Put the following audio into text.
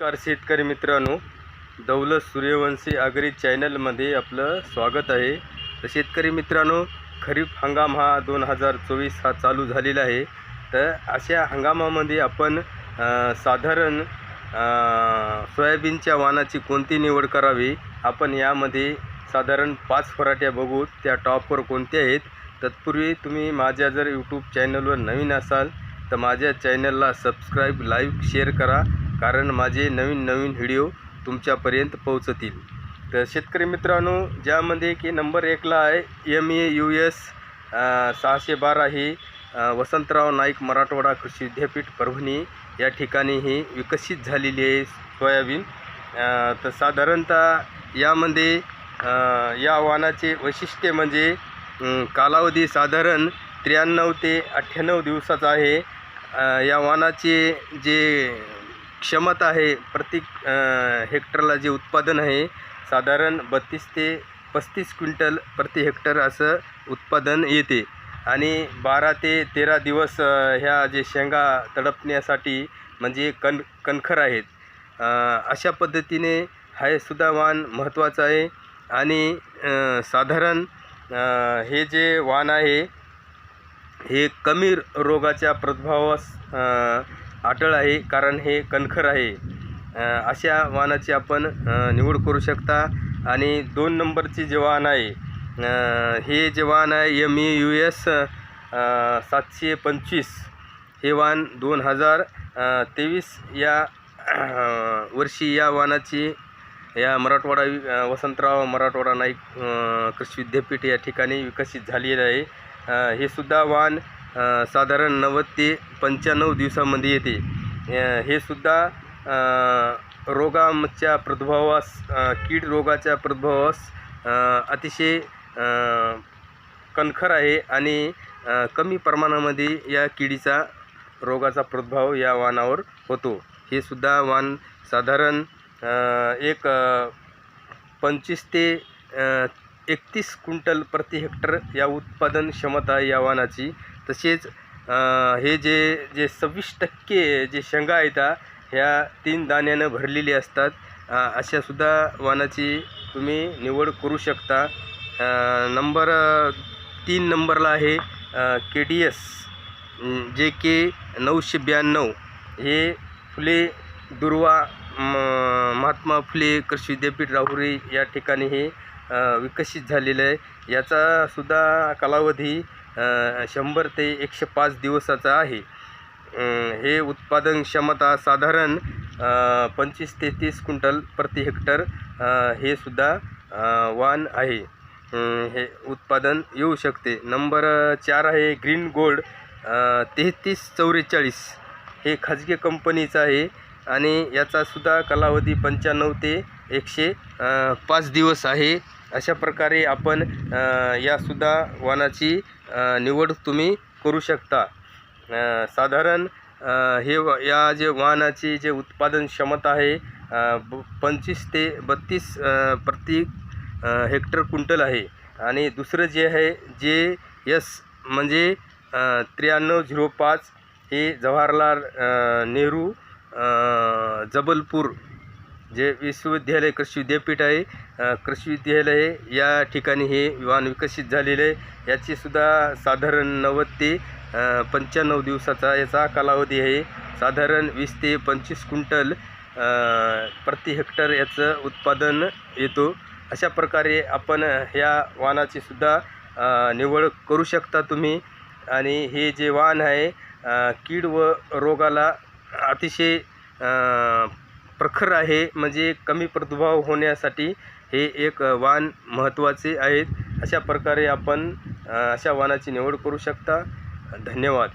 नमस्कार शेतकरी मित्रांनो. दौलत सूर्यवंशी आगरी चॅनलमध्ये आपलं स्वागत आहे. तर शेतकरी मित्रांनो खरीप हंगाम हा दोन हजार चोवीस हा चालू झालेला आहे. तर अशा हंगामामध्ये आपण साधारण सोयाबीनच्या वाणाची कोणती निवड करावी? आपण यामध्ये साधारण पाच फराट्या बघू. त्या टॉपवर कोणत्या आहेत? तत्पूर्वी तुम्ही माझ्या जर यूट्यूब चॅनलवर नवीन असाल तर माझ्या चॅनलला सबस्क्राईब लाईक शेअर करा. कारण माझे नवीन नवीन व्हिडिओ तुमच्यापर्यंत पोहोचतील. तर शेतकरी मित्रांनो ज्यामध्ये की नंबर एकला आहे एम ए यू एस सहाशे बारा ही वसंतराव नाईक मराठवाडा कृषी विद्यापीठ परभणी या ठिकाणी ही विकसित झालेली आहे सोयाबीन. तर साधारणतः यामध्ये या वाहनाचे वैशिष्ट्य म्हणजे कालावधी साधारण त्र्याण्णव ते अठ्ठ्याण्णव दिवसाचा आहे. या वाहनाचे जे क्षमता आहे प्रति हेक्टरला जे उत्पादन आहे साधारण बत्तीस ते पस्तीस क्विंटल प्रति हेक्टर असं उत्पादन येते. आणि बारा ते तेरा दिवस ह्या जे शेंगा तडपण्यासाठी म्हणजे कण कणखर आहेत. अशा पद्धतीने हा सुद्धा वाण महत्त्वाचं आहे. आणि साधारण हे जे वाण आहे हे कमी रोगाच्या प्रभावास अटळ आहे कारण हे कणखर आहे. अशा वाहनाची आपण निवड करू शकता. आणि दोन नंबरची जे वाहन आहे हे जे वाहन आहे एम ई यू एस सातशे पंचवीस. हे वाहन दोन हजार तेवीस या वर्षी या वाहनाची या मराठवाडा वसंतराव मराठवाडा नाईक कृषी विद्यापीठ या ठिकाणी विकसित झालेलं आहे. हे सुद्धा वाण साधारण नव्वद ते पंच्याण्णव दिवसामध्ये येते. हे सुद्धा रोगाच्या प्रादुर्भावास कीड रोगाच्या प्रादुर्भावास अतिशय कणखर आहे आणि कमी प्रमाणामध्ये या किडीचा रोगाचा प्रादुर्भाव या वाणावर होतो. हे सुद्धा वाण साधारण एक पंचवीस ते एकतीस क्विंटल प्रति हेक्टर या उत्पादन क्षमता या वाणाची तसेच हे जे जे सव्वीस टक्के जे शेंगा आहेत ह्या तीन दाण्यानं भरलेली असतात. अशासुद्धा वाणाची तुम्ही निवड करू शकता. नंबर तीन नंबरला आहे के डी एस जे के नऊशे ब्याण्णव. हे फुले दुर्वा म- महात्मा फुले कृषी विद्यापीठ राहुरी या ठिकाणी हे विकसित झालेलं आहे. याचासुद्धा कालावधी शंभर ते एकशे पाच दिवसाचा आहे. हे उत्पादन क्षमता साधारण पंचवीस ते तीस क्विंटल प्रति हेक्टर हे सुद्धा वाण आहे. हे उत्पादन येऊ शकते. नंबर चार आहे ग्रीन गोल्ड तेहतीस चौवेचाळीस हे खाजगी कंपनीचं आहे आणि याचासुद्धा कालावधी पंच्याण्णव ते एकशे पाच दिवस आहे. अशा प्रकारे आपण यासुद्धा वाणाची निवड तुम्ही करू शकता. साधारण हे व- या जे वाहनाची जे उत्पादन क्षमता आहे ब पंचवीस ते बत्तीस प्रति हेक्टर क्विंटल आहे. आणि दुसरं जे आहे जे यस म्हणजे त्र्याण्णव झिरो पाच हे जवाहरलाल नेहरू जबलपूर जे विश्वविद्यालय कृषी विद्यापीठ आहे कृषी विद्यालय या ठिकाणी हे वाहन विकसित झालेले आहे. याचीसुद्धा साधारण नव्वद ते पंच्याण्णव दिवसाचा याचा कालावधी आहे. साधारण वीस ते पंचवीस क्विंटल प्रति हेक्टर याचं उत्पादन येतो. अशा प्रकारे आपण ह्या वाहनाची सुद्धा निवड करू शकता तुम्ही. आणि हे जे वाहन आहे कीड व रोगाला अतिशय प्रखर आहे म्हणजे कमी प्रदुभाव होण्यासाठी हे एक वाण महत्त्वाचे आहेत. अशा प्रकारे आपण अशा वाणाची निवड करू शकता. धन्यवाद.